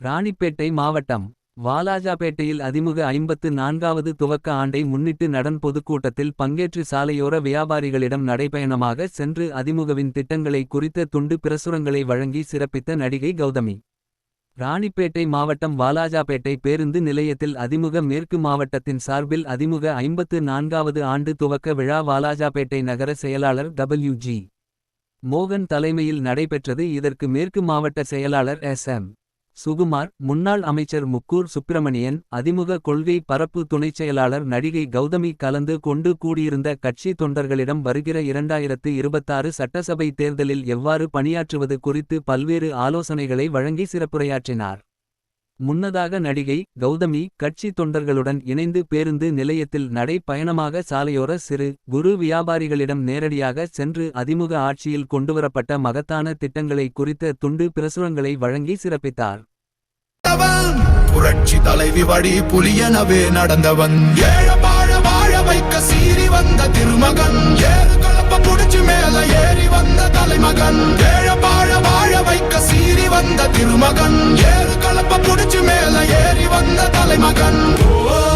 ராணிப்பேட்டை மாவட்டம் வாலாஜாபேட்டையில் அதிமுக ஐம்பத்து நான்காவது துவக்க ஆண்டை முன்னிட்டு நடன் பொதுக்கூட்டத்தில் பங்கேற்று சாலையோர வியாபாரிகளிடம் நடைபயணமாக சென்று அதிமுகவின் திட்டங்களை குறித்த துண்டு பிரசுரங்களை வழங்கி சிறப்பித்த நடிகை கௌதமி. ராணிப்பேட்டை மாவட்டம் வாலாஜாபேட்டை பேருந்து நிலையத்தில் அதிமுக மேற்கு மாவட்டத்தின் சார்பில் அதிமுக ஐம்பத்து நான்காவது ஆண்டு துவக்க விழா வாலாஜாபேட்டை நகர செயலாளர் டபிள்யூ மோகன் தலைமையில் நடைபெற்றது. இதற்கு மேற்கு மாவட்ட செயலாளர் எஸ் எம் சுகுமார் முன்னாள் அமைச்சர் முக்கூர் சுப்பிரமணியன் அதிமுக கொள்கை பரப்பு துணைச் செயலாளர் நடிகை கௌதமி கலந்து கொண்டு கூடியிருந்த கட்சி தொண்டர்களிடம் வருகிற இரண்டாயிரத்து இருபத்தாறு சட்டசபை தேர்தலில் எவ்வாறு பணியாற்றுவது குறித்து பல்வேறு ஆலோசனைகளை வழங்கி சிறப்புரையாற்றினார். முன்னதாக நடிகை கௌதமி கட்சி தொண்டர்களுடன் இணைந்து பேருந்து நிலையத்தில் நடை பயணமாக சாலையோர சிறு குரு வியாபாரிகளிடம் நேரடியாக சென்று அதிமுக ஆட்சியில் கொண்டுவரப்பட்ட மகத்தான திட்டங்களை குறித்த துண்டு பிரசுரங்களை வழங்கி சிறப்பித்தார். நடந்தவன். புரட்சி தலைவி வழி புலியனவே நடந்தவன். ஏழ வாழ வாழ வைக்க சீறி வந்த திருமகன். ஏறு கலப்ப புடிச்சு மேல ஏறி வந்த தலைமகன். ஏழ வாழ வாழ வைக்க சீறி வந்த திருமகன். ஏறு கலப்ப புடிச்சு மேல ஏறி வந்த தலைமகன். ஓ,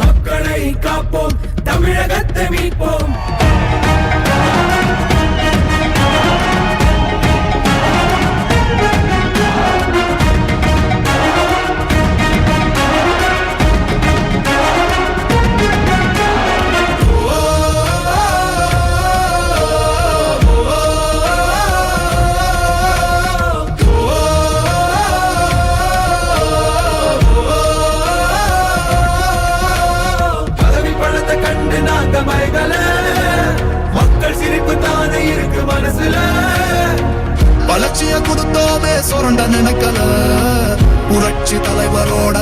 பதவி கண்டு நாங்க மயங்கல மக்கள் சிரிப்பு தானே இருக்கு மனசுல. வளர்ச்சிய கொடுத்தோமே சுரண்ட நினைக்கல. புரட்சி தலைவரோட